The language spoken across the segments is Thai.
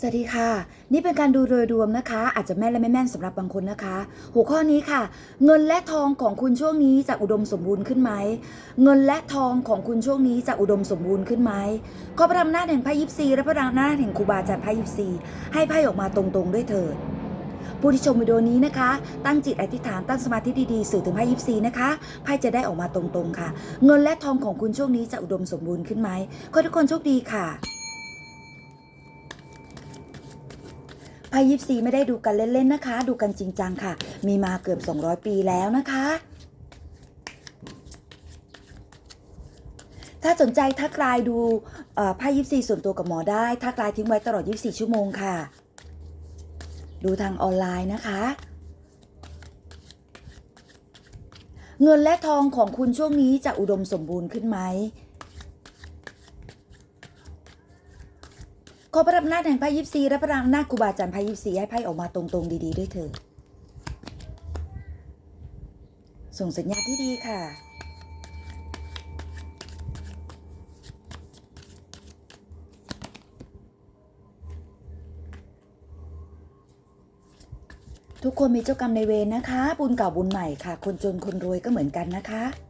สวัสดีค่ะ นี่เป็นการดูโดยรวมนะคะ อาจจะแม่นและไม่แม่นสำหรับบางคนนะคะ หัวข้อนี้ค่ะ เงินและทองของคุณช่วงนี้จะอุดมสมบูรณ์ขึ้นไหมเงินและทองของคุณช่วงนี้จะอุดมสมบูรณ์ขึ้นไหมขอพระอำนาจแห่งพระยิปซีและพระอำนาจแห่งครูบาอาจารย์พระยิปซีให้ไพ่ออกมาตรงๆด้วยเถิดผู้ที่ชมวิดีโอนี้นะคะ ตั้งจิตอธิษฐานตั้งสมาธิดีๆ สื่อถึงไพ่ยิปซีนะคะไพ่จะได้ออกมาตรงๆค่ะ เงินและทองของคุณช่วงนี้จะอุดมสมบูรณ์ขึ้นไหมขอทุกคนโชคดีค่ะ ไพ่ยิปซีไม่ได้ดูกันเล่นๆนะคะ ดูกันจริงจังค่ะ มีมาเกือบ 200 ปีแล้วนะคะ ถ้าสนใจทักไลน์ดูไพ่ยิปซีส่วนตัวกับหมอได้ ทักไลน์ทิ้งไว้ตลอด 24 ชั่วโมงค่ะ ดูทางออนไลน์นะคะเงินและทองของคุณช่วงนี้จะอุดมสมบูรณ์ขึ้นไหม ขอพระอำนาจแห่งไพ่ยิปซีและพระอำนาจครูบาอาจารย์ไพ่ยิปซีให้ไพ่ออกมาตรงๆ ดีๆด้วยเถิดส่งสัญญาณที่ดีค่ะ ทุกคนมีเจ้ากรรมในเวรนะคะ บุญเก่าบุญใหม่ค่ะ คนจนคนรวยก็เหมือนกันนะคะ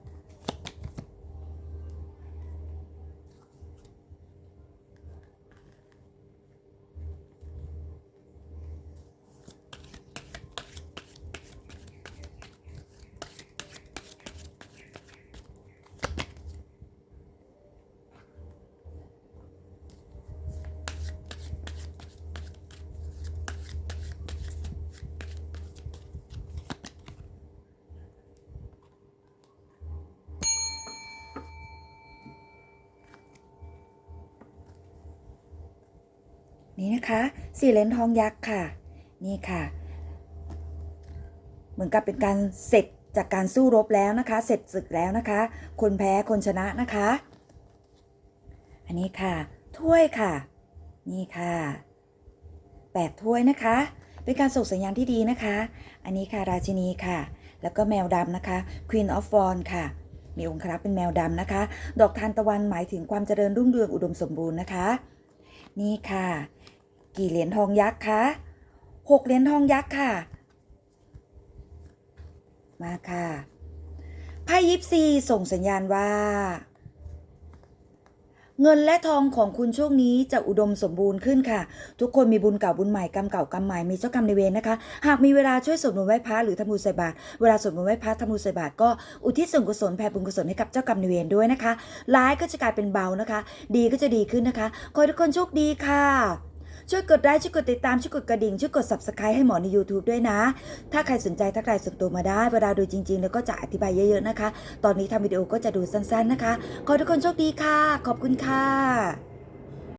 นี่นะคะสี่เหรียญทองยักษ์ค่ะ นี่ค่ะ เหมือนกับเป็นการเสร็จจากการสู้รบแล้วนะคะ เสร็จศึกแล้วนะคะ คนแพ้คนชนะนะคะ อันนี้ค่ะ ถ้วยค่ะ นี่ค่ะแปดถ้วยนะคะ เป็นการส่งสัญญาณที่ดีนะคะ อันนี้ค่ะราชินีค่ะ แล้วก็แมวดำนะคะ Queen of Wands ค่ะมีองค์ครักษ์เป็นแมวดำนะคะ ดอกทานตะวันหมายถึงความเจริญรุ่งเรืองอุดมสมบูรณ์นะคะ นี่ค่ะ กี่เหรียญทองยักษ์คะหกเหรียญทองยักษ์ค่ะ มาค่ะไพ่ยิปซีส่งสัญญาณว่า เงินและทองของคุณช่วงนี้จะอุดมสมบูรณ์ขึ้นค่ะ ทุกคนมีบุญเก่าบุญใหม่กรรมเก่ากรรมใหม่มีเจ้ากรรมในายเวรนะคะ หากมีเวลาช่วยสวดมนต์ไหว้พระหรือทำบุญใส่บาตรเวลาสวดมนต์ไหว้พระทำบุญใส่บาตรก็อุทิศส่วนกุศลแผ่บุญกุศลให้กับเจ้ากรรมในายเวรด้วยนะคะ ร้ายก็จะกลายเป็นเบานะคะ ดีก็จะดีขึ้นนะคะ ขอให้ทุกคนโชคดีค่ะ ช่วยกดไลค์ช่วยกดติดตามช่วยกดกระดิ่งช่วยกด subscribe ให้หมอใน YouTube ด้วยนะ ถ้าใครสนใจถ้าใครส่วนตัวมาได้เวลาดูจริง ๆ แล้วก็จะอธิบายเยอะๆนะคะ ตอนนี้ทำวิดีโอก็จะดูสั้นๆนะคะ ขอทุกคนโชคดีค่ะ ขอบคุณค่ะ